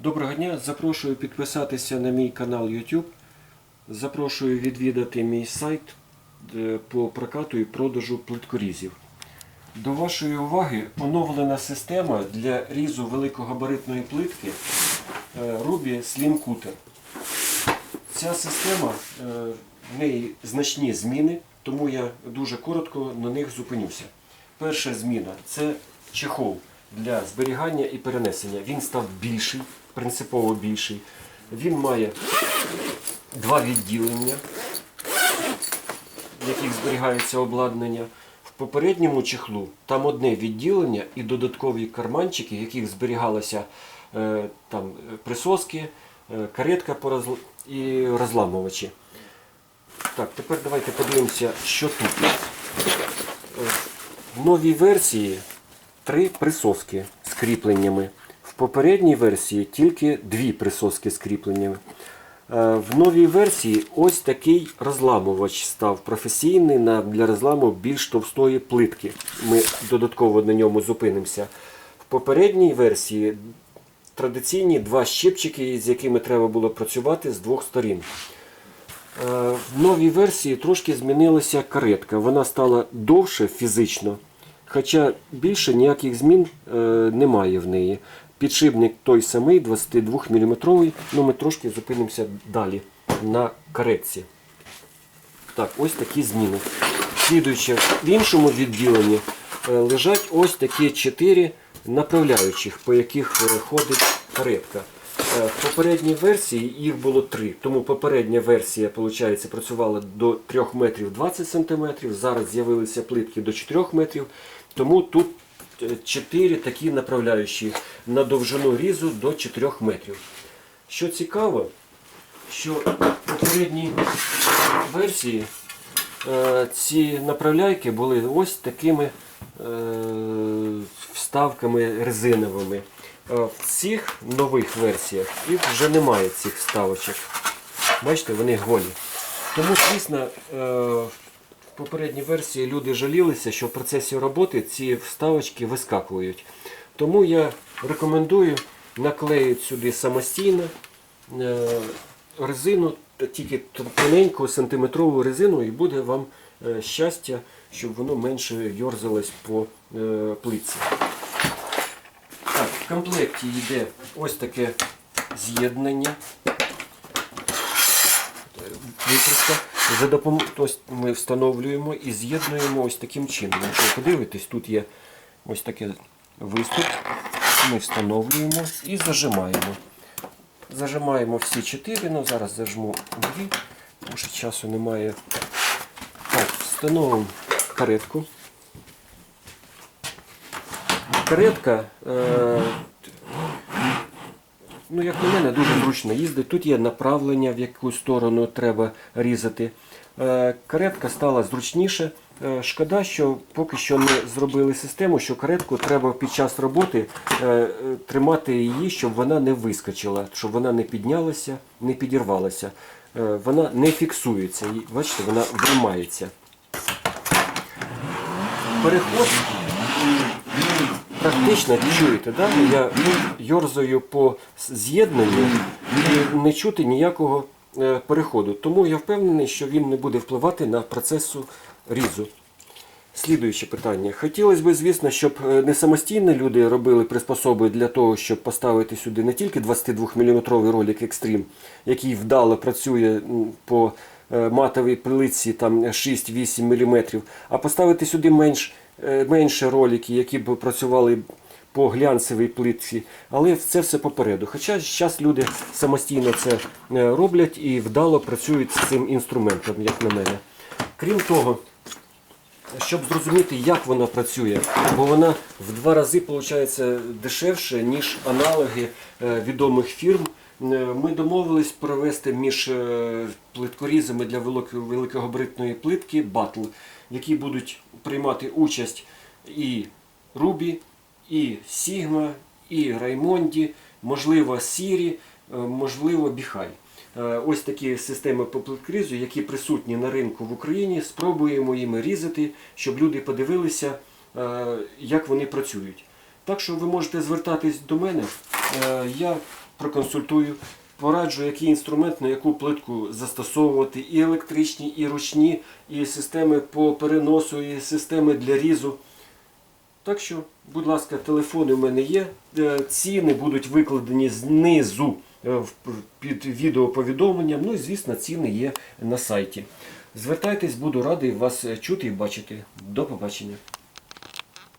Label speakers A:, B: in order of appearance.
A: Доброго дня, запрошую підписатися на мій канал YouTube. Запрошую відвідати мій сайт е, по прокату і продажу плиткорізів. До вашої уваги оновлена система для різу великогабаритної плитки е, Ruby Slim Cutter. Ця система, е, в неї значні зміни, тому я дуже коротко на них зупинюся. Перша зміна це чехол для зберігання і перенесення. Він став більший, принципово більший. Він має два відділення, в яких зберігається обладнання. В попередньому чехлу там одне відділення і додаткові карманчики, в яких зберігалися е, там, присоски, е, каретка і розламувачі. Так, тепер давайте подивимося, що тут. Е, В новій версії три присоски з кріпленнями. Попередній версії тільки дві присоски з кріпленнями. Е, В новій версії ось такий розламувач став професійний на, для розламу більш товстої плитки. Ми додатково на ньому зупинимося. В попередній версії традиційні два щипчики, з якими треба було працювати з двох сторін. Е, В новій версії трошки змінилася каретка. Вона стала довше фізично, хоча більше ніяких змін е, немає в неї. Підшипник той самий, 22 мм, ну ми трошки зупинимося далі на каретці. Так, ось такі зміни. Слідуючи, в іншому відділенні е, лежать ось такі чотири направляючих, по яких ходить каретка. Е, В попередній версії їх було три, тому попередня версія виходить, працювала до 3 метрів 20 см, зараз з'явилися плитки до 4 метрів, тому тут е, чотири такі направляючі на довжину різу до 4 метрів. Що цікаво, що в попередній версії е, ці направляйки були ось такими е, вставками резиновими. Е, В цих нових версіях їх вже немає цих вставочок. Бачите, вони голі. Тому, звісно, попередній версії люди жалілися, що в процесі роботи ці вставочки вискакують. Тому я рекомендую наклеїти сюди самостійно е, резину, тільки тоненьку сантиметрову резину, і буде вам е, щастя, щоб воно менше йорзалось по е, плитці. Так, в комплекті йде ось таке з'єднання. Викрутка. За допом... ось ми встановлюємо і з'єднуємо ось таким чином. Якщо ви подивитесь, тут є ось такий виступ. Ми встановлюємо і зажимаємо. Зажимаємо всі чотири, ну зараз зажму дві, тому що часу немає. Так, встановимо каретку. Каретка, е, ну як на мене, дуже зручно їздить. Тут є направлення, в яку сторону треба різати. Е, каретка стала зручніше. Е, шкода, що поки що не зробили систему, що каретку треба під час роботи е, тримати її, щоб вона не вискочила, щоб вона не піднялася, не підірвалася. Вона не фіксується. Бачите, вона виймається. Переход практично чуєте, да? я йорзаю по з'єднанню і не чути ніякого е, переходу. Тому я впевнений, що він не буде впливати на процесу різу. Слідуюче питання. Хотілося б, звісно, щоб е, не самостійно люди робили приспособи для того, щоб поставити сюди не тільки 22-мм ролик Extreme, який вдало працює по е, матовій плитці там 6-8 мм, а поставити сюди менш, менше ролики, які б працювали по глянцевій плитці. Але це все попереду. Хоча зараз люди самостійно це е, роблять і вдало працюють з цим інструментом, як на мене. Крім того, щоб зрозуміти, як вона працює, бо вона в два рази виходить дешевше, ніж аналоги е, відомих фірм. Е, Ми домовились провести між е, плиткорізами для великогабаритної плитки батл, в якій будуть приймати участь і Рубі, і Сігма, і Раймонді, можливо, Сірі, е, можливо, Біхай. Ось такі системи по плиткрізу, які присутні на ринку в Україні. Спробуємо їми різати, щоб люди подивилися, як вони працюють. Так що ви можете звертатись до мене. Я проконсультую, пораджу, який інструмент на яку плитку застосовувати, і електричні, і ручні, і системи по переносу, і системи для різу. Так що, будь ласка, телефони в мене є. Е, Ціни будуть викладені знизу е, під відеоповідомленням. Ну і звісно, ціни є на сайті. Звертайтесь, буду радий вас чути і бачити. До побачення.